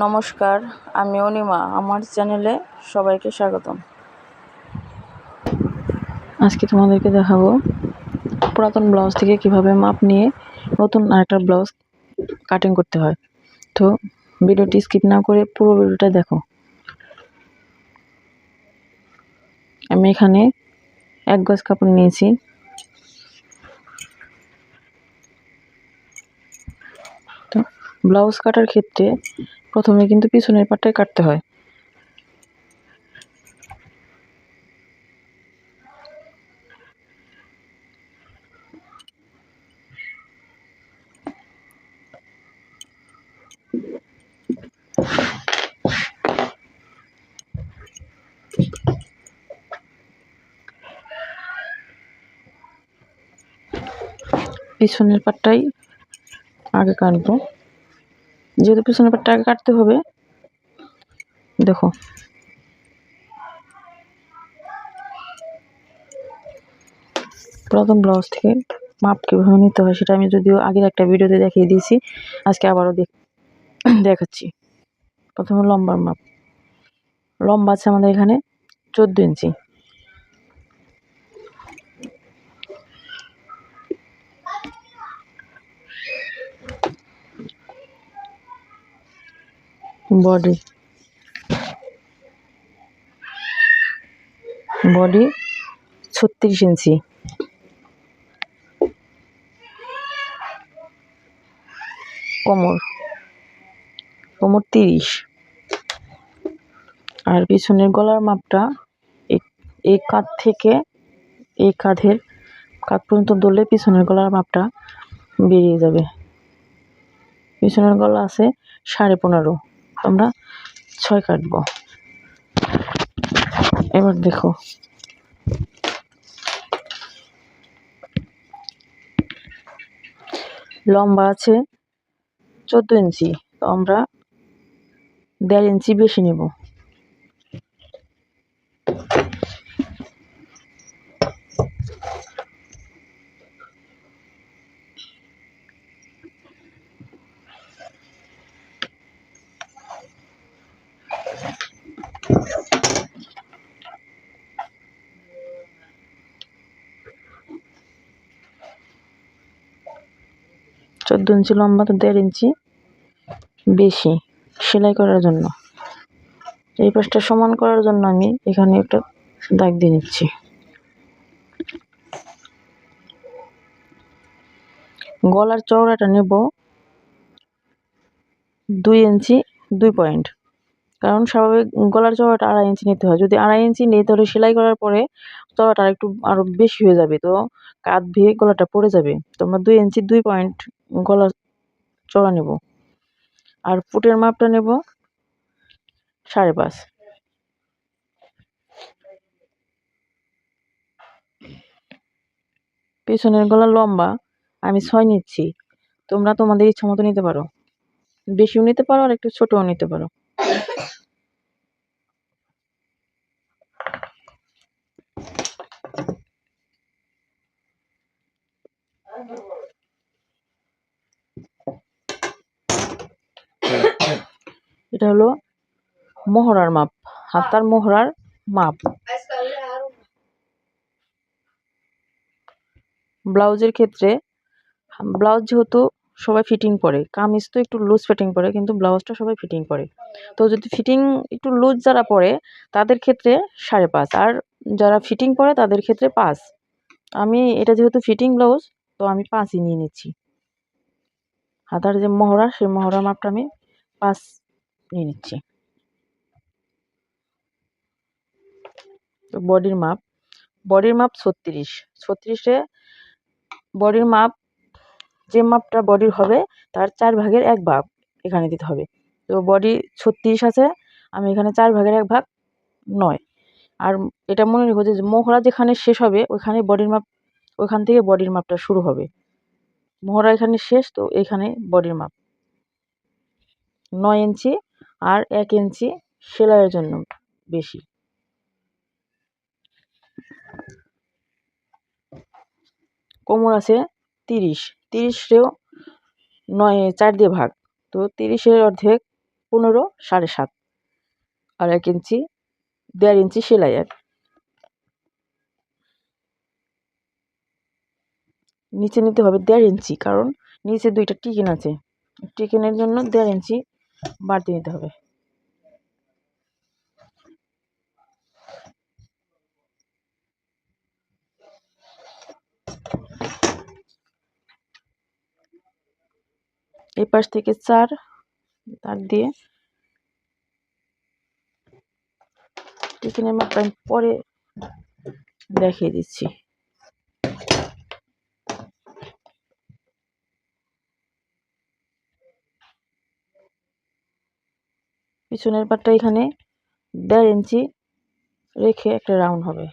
নমস্কার, আমি অনিমা। আমার চ্যানেলে সবাইকে স্বাগতম। আজকে তোমাদেরকে দেখাবো পুরাতন ব্লাউজ থেকে কীভাবে মাপ নিয়ে নতুন আরেকটা ব্লাউজ কাটিং করতে হয়। তো ভিডিওটি স্কিপ না করে পুরো ভিডিওটা দেখো। আমি এখানে এক গজ কাপড় নিয়েছি। তো ব্লাউজ কাটার ক্ষেত্রে প্রথমে কিন্তু পিছনের পাটটাই কাটতে হয়। পিছনের পাটটাই আগে কাটবো। যেহেতু পিছনের পাটটা আগে কাটতে হবে, দেখো। পুরাতন ব্লাউজ থেকে মাপ কীভাবে নিতে হয় সেটা আমি যদিও আগের একটা ভিডিওতে দেখিয়ে দিয়েছি, আজকে আবারও দেখাচ্ছি। প্রথমে লম্বার মাপ। লম্বা আছে আমাদের এখানে চোদ্দ ইঞ্চি। বডি বডি ছত্রিশ ইঞ্চি। কোমর। কোমর তিরিশ। আর পিছনের গলার মাপটা এই কাঁধ থেকে এই কাঁধের কাঁধ পর্যন্ত ধরলে পিছনের গলার মাপটা বেরিয়ে যাবে। পিছনের গলা আছে সাড়ে পনেরো। আমরা ছয় কাটবো। এবার দেখো। লম্বা আছে চোদ্দ ইঞ্চি, তো আমরা দেড় ইঞ্চি বেশি নেব। চোদ্দ ইঞ্চি লম্বা তো দেড় ইঞ্চি বেশি সেলাই করার জন্য। এই পাশটা সমান করার জন্য আমি এখানে একটা দাগ দিয়ে নিচ্ছি। গলার চওড়াটা নেব দুই ইঞ্চি, দুই পয়েন্ট। কারণ স্বাভাবিক গলার চওড়াটা আড়াই ইঞ্চি নিতে হয়। যদি আড়াই ইঞ্চি নেই, তাহলে সেলাই করার পরে চওড়াটা একটু আরও বেশি হয়ে যাবে। তো কাঁধ ভেঙে গলাটা পড়ে যাবে। তো আমরা দুই ইঞ্চি, দুই পয়েন্ট গলার চড়া নেব। আর ফুটের মাপটা নেব সাড়ে পাঁচ। পেছনের গলা লম্বা, আমি ছয় নিচ্ছি। তোমরা তোমাদের ইচ্ছা মতো নিতে পারো। বেশিও নিতে পারো আর একটু ছোটও নিতে পারো। এটা হলো মোহরার মাপ হাতার মোহরার মাপ। ব্লাউজের ক্ষেত্রে, ব্লাউজ যেহেতু সবাই ফিটিং করে কামিজ তো একটু লুজ ফিটিং পরে, কিন্তু ব্লাউজটা সবাই ফিটিং করে তো যদি ফিটিং একটু লুজ যারা পরে, তাদের ক্ষেত্রে সাড়ে পাঁচ, আর যারা ফিটিং পরে, তাদের ক্ষেত্রে পাঁচ। আমি, এটা যেহেতু ফিটিং ব্লাউজ, তো আমি পাঁচই নিয়ে নিচ্ছি। হাতার যে মহড়া, সেই মহড়া মাপটা আমি পাঁচ নিয়ে নিচ্ছি। তো বডির মাপ বডির মাপ ছত্রিশ। ছত্রিশে বডির মাপ, যে মাপটা বডির হবে, তার চার ভাগের এক ভাগ এখানে দিতে হবে। তো বডি ছত্রিশ আছে, আমি এখানে চার ভাগের এক ভাগ নয়। আর এটা মনে রেখো যে মোহরা যেখানে শেষ হবে ওইখানে বডির মাপ ওইখান থেকে বডির মাপটা শুরু হবে। মোহরা এখানে শেষ, তো এখানে বডির মাপ। নয় ইঞ্চি আর এক ইঞ্চি সেলাইয়ের জন্য বেশি। কোমর আছে তিরিশ। তিরিশেও নয়, চার দিয়ে ভাগ। তো তিরিশের অর্ধেক পনেরো, সাড়ে সাত। আর এক ইঞ্চি, দেড় ইঞ্চি সেলাইয়ের। নিচে নিতে হবে দেড় ইঞ্চি, কারণ নিচে দুইটা টিকিন আছে। টিকিনের জন্য দেড় ইঞ্চি বাড়তি নিতে হবে। এই পাশ থেকে চার, তার দিয়ে টিফিনের মাপটা আমি পরে দেখিয়ে দিচ্ছি। পিছনের পাটটা এখানে দেড় ইঞ্চি রেখে একটা রাউন্ড হবে।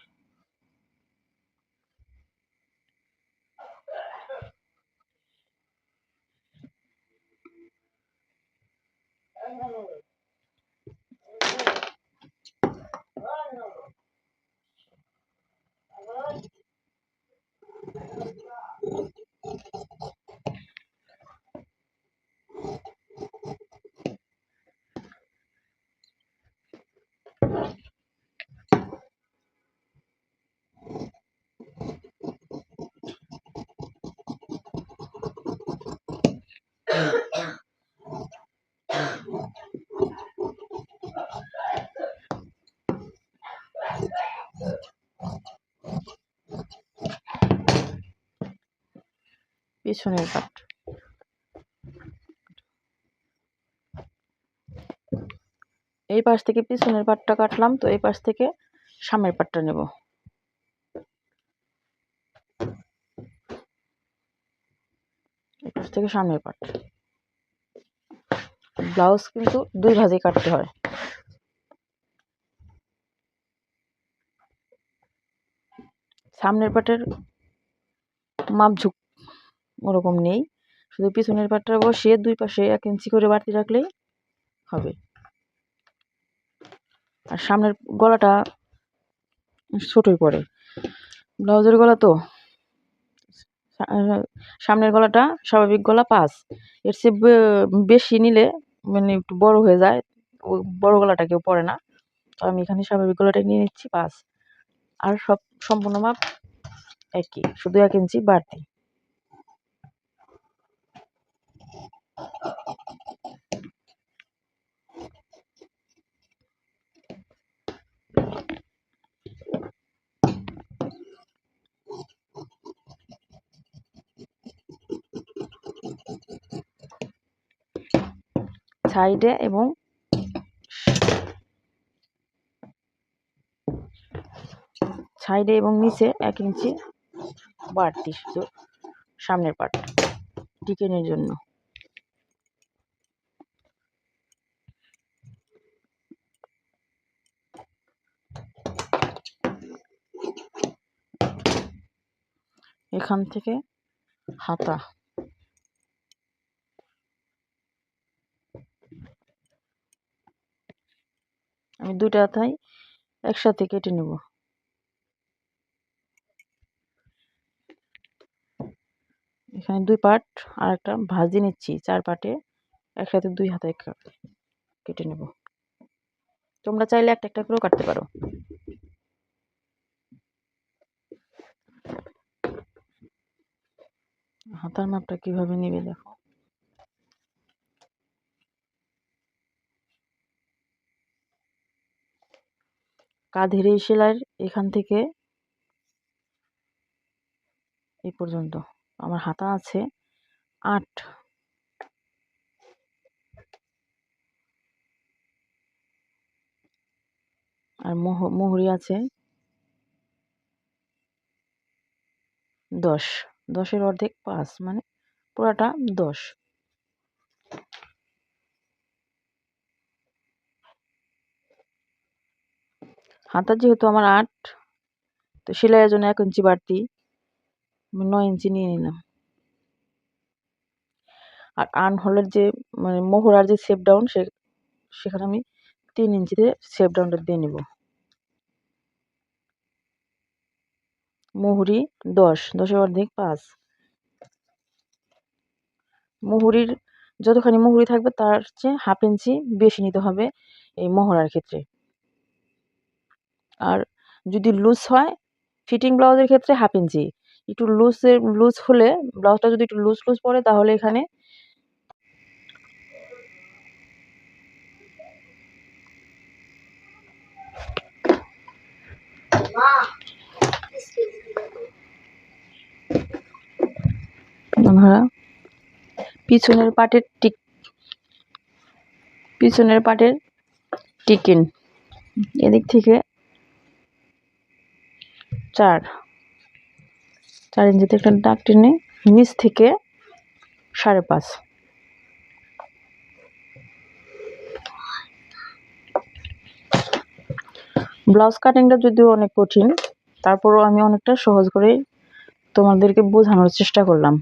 পিছনের পাট এই পাশ থেকে পিছনের পাটটা কাটলাম, তো এই পাশ থেকে সামনের পাটটা নেব। এই পাশ থেকে সামনের পাট ব্লাউজ কিন্তু দুই ভাজে কাটতে হয়। সামনের পাটের মাপ ঝুঁক ওরকম নেই। শুধু পিছনের পাটটা বসিয়ে দুই পাশে এক ইঞ্চি করে বাড়তি রাখলেই হবে। আর সামনের গলাটা ছোটোই পড়ে। ব্লাউজের গলা তো? সামনের গলাটা স্বাভাবিক গলা পাঁচ। এর চেয়ে বেশি নিলে মানে একটু বড় হয়ে যায়। বড় গলাটা কেউ পরে না। তো আমি এখানে স্বাভাবিক গলাটা নিয়ে নিচ্ছি, পাঁচ। আর সব সম্পূর্ণ মাপ একই, শুধু এক ইঞ্চি বাড়তি। সাইডে এবং সাইডে এবং নিচে এক ইঞ্চি বাড়তি শুধু সামনের পাট টিকেনের জন্য। এখান থেকে হাতা আমি দুইটা হাতাই একসাথে কেটে নেব। এখানে দুই পাট আর একটা ভাজি নিচ্ছি, চার পাটে একসাথে দুই হাতায় কেটে নেব। তোমরা চাইলে একটা একটা করেও কাটতে পারো। হাতার মাপটা কীভাবে নেবে দেখো। কাঁধের এই সেলাইয়ের এখান থেকে এই পর্যন্ত। আমার হাতা আছে আট। আর মোহ, মোহরি আছে দশ। দশের অর্ধেক পাঁচ মানে পুরাটা দশ। হাতা যেহেতু আমার আট, তো সেলাইয়ের জন্য এক ইঞ্চি বাড়তি নয় ইঞ্চি নিয়ে নিলাম। আর আর্ন হলের যে মানে মোহরার যে সেপ ডাউন সে, সেখানে আমি তিন ইঞ্চিতে সেপ ডাউনটা দিয়ে নেব। মুহুরি দশ, দশের অর্ধেক পাঁচ। মুহুরির যতখানি মুহুরি থাকবে তার চেয়ে হাফ ইঞ্চি বেশি নিতে হবে এই মহড়ার ক্ষেত্রে। আর যদি লুজ হয়, ফিটিং ব্লাউজের ক্ষেত্রে হাফ ইঞ্চি। একটু লুজের, লুজ হলে ব্লাউজটা যদি একটু লুজ লুজ পড়ে তাহলে এখানে আমরা পিছনের পাটের টিক পিছনের পাটের টিকিন। এদিক থেকে চার। চার ইঞ্চিতে একটা ডাক টেনে নিচ থেকে সাড়ে পাঁচ। ব্লাউজ কাটিংটা যদিও অনেক কঠিন, তারপরও আমি অনেকটা সহজ করে তোমাদেরকে বোঝানোর চেষ্টা করলাম।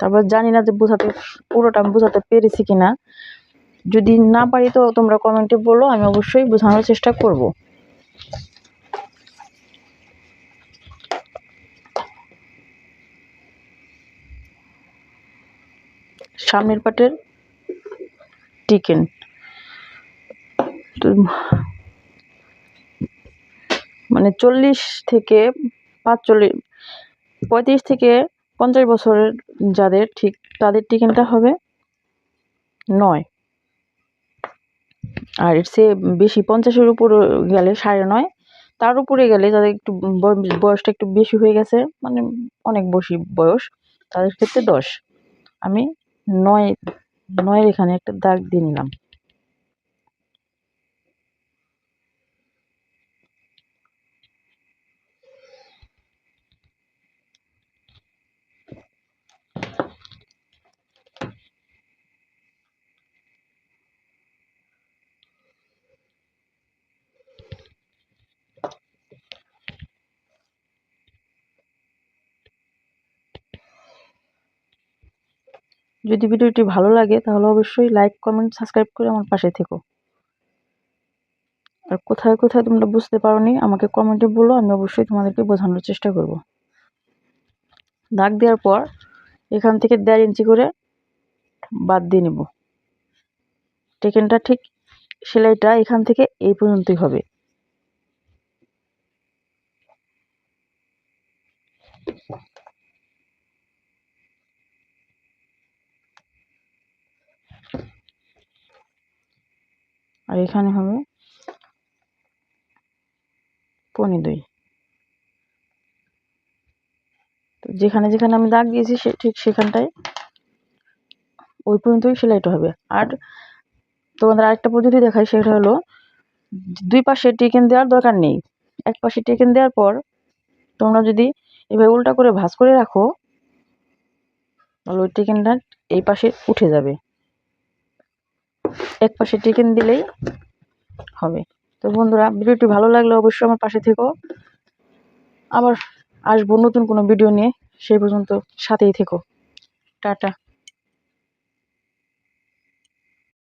তারপর জানি না যে বোঝাতে পুরোটা আমি বোঝাতে পেরেছি কিনা। যদি না পারি তো তোমরা কমেন্টে বলো, আমি অবশ্যই বোঝানোর চেষ্টা করব। সামনের পাটের টিকেন। মানে চল্লিশ থেকে পাঁচচল্লিশ, পঁয়ত্রিশ থেকে পঞ্চাশ বছরের যাদের, ঠিক তাদের টিকেনটা হবে? নয়। আর এর চেয়ে বেশি পঞ্চাশের উপর গেলে সাড়ে নয়। তার উপরে গেলে যাদের একটু বয়- বয়সটা একটু বেশি হয়ে গেছে মানে অনেক বেশি বয়স, তাদের ক্ষেত্রে দশ। আমি নয়, নয়ের এখানে একটা দাগ দিয়ে নিলাম। যদি ভিডিওটি ভালো লাগে, তাহলে অবশ্যই লাইক কমেন্ট সাবস্ক্রাইব করে আমার পাশে থেকো। আর কোথায় কোথায় তোমরা বুঝতে পারোনি, আমাকে কমেন্টে বলো, আমি অবশ্যই তোমাদেরকে বোঝানোর চেষ্টা করব। দাগ দেওয়ার পর এখান থেকে দেড় ইঞ্চি করে বাদ দিয়ে নেব। টেকেনটা ঠিক সেলাইটা এখান থেকে এই পর্যন্তই হবে। আর এখানে হবে পনি দুই। তো যেখানে যেখানে আমি দাগ দিয়েছি সে ঠিক সেখানটায় ওই পর্যন্তই সেলাইটা হবে। আর তোমাদের আরেকটা পদ্ধতি দেখাই, সেটা হলো দুই পাশে টেকেন দেওয়ার দরকার নেই। এক পাশে টেকেন দেওয়ার পর তোমরা যদি এভাবে উল্টা করে ভাঁজ করে রাখো, তাহলে ওই টেকেনটা এই পাশে উঠে যাবে। এক পাশে টিকিন দিলেই হবে। তো বন্ধুরা, ভিডিওটি ভালো লাগলে অবশ্যই আমার পাশে থেকো। আবার আসব নতুন কোনো ভিডিও নিয়ে, সেই পর্যন্ত সাথেই থেকো। টাটা।